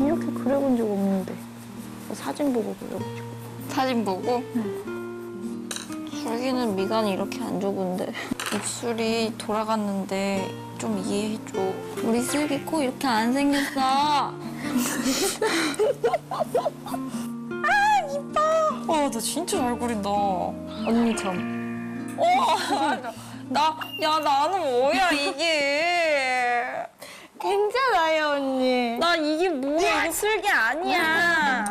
이렇게 그려본 적 없는데? 사진 보고 그려가지고. 사진 보고? 슬기는 미간이 이렇게 안 좋은데 입술이 돌아갔는데 좀 이해해줘. 우리 슬기 코 이렇게 안 생겼어. 아 이뻐. 와나 진짜 잘 그린다. 언니처럼. 나야 나는 뭐야 이게. 괜찮아요 언니. 나 이게 뭐야? 이거 슬기 아니야.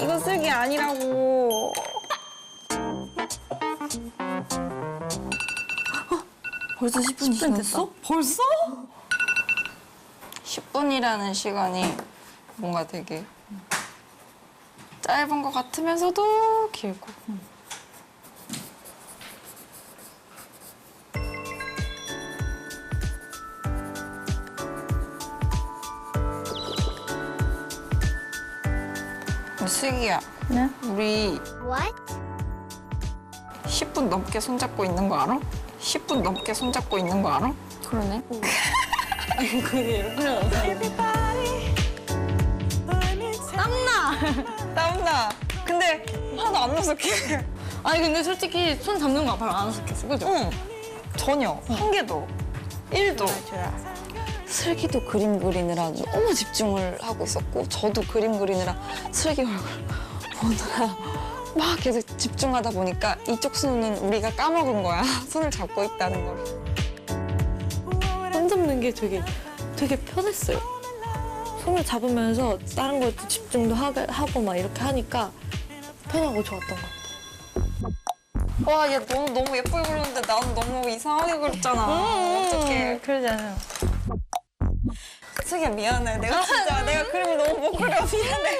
이거 슬기 아니라고 벌써 10분, 10분 됐어? 벌써? 10분이라는 시간이 뭔가 되게 짧은 것 같으면서도 길고 어, 슬기야 네? 우리 What? 10분 넘게 손잡고 있는 거 알아? 10분 넘게 손잡고 있는 거 알아? 그러네 땀나. 근데 하나도 안 어색해. 아니 근데 솔직히 손 잡는 거 별로 안 어색했어 그죠? 응. 전혀. 한 개도. 1도. 슬기도 그림 그리느라 너무 집중을 하고 있었고 저도 그림 그리느라 슬기 얼굴 보느라 막 계속 집중하다 보니까 이쪽 손은 우리가 까먹은 거야. 손을 잡고 있다는 걸. 손 잡는 게 되게 되게 편했어요. 손을 잡으면서 다른 거에 또 집중도 하, 하고 막 이렇게 하니까 편하고 좋았던 것 같아요. 와, 얘 너무 너무 예쁘게 그렸는데 나는 너무 이상하게 그렸잖아. 어떡해. 그러지 않아요. 슬기야 미안해. 내가 진짜 내가 그림을 너무 못 그려 미안해.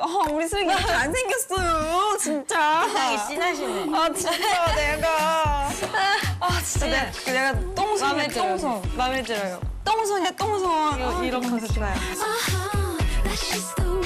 아 우리 슬기 이렇게 안 생겼어요. 진짜. 씬하시네. 아 진짜 내가. 아 진짜 내가, 내가 똥손이야 똥손. 마음에 들어요. 똥손이야 똥손. 이런 컨셉 좋아요. That's just the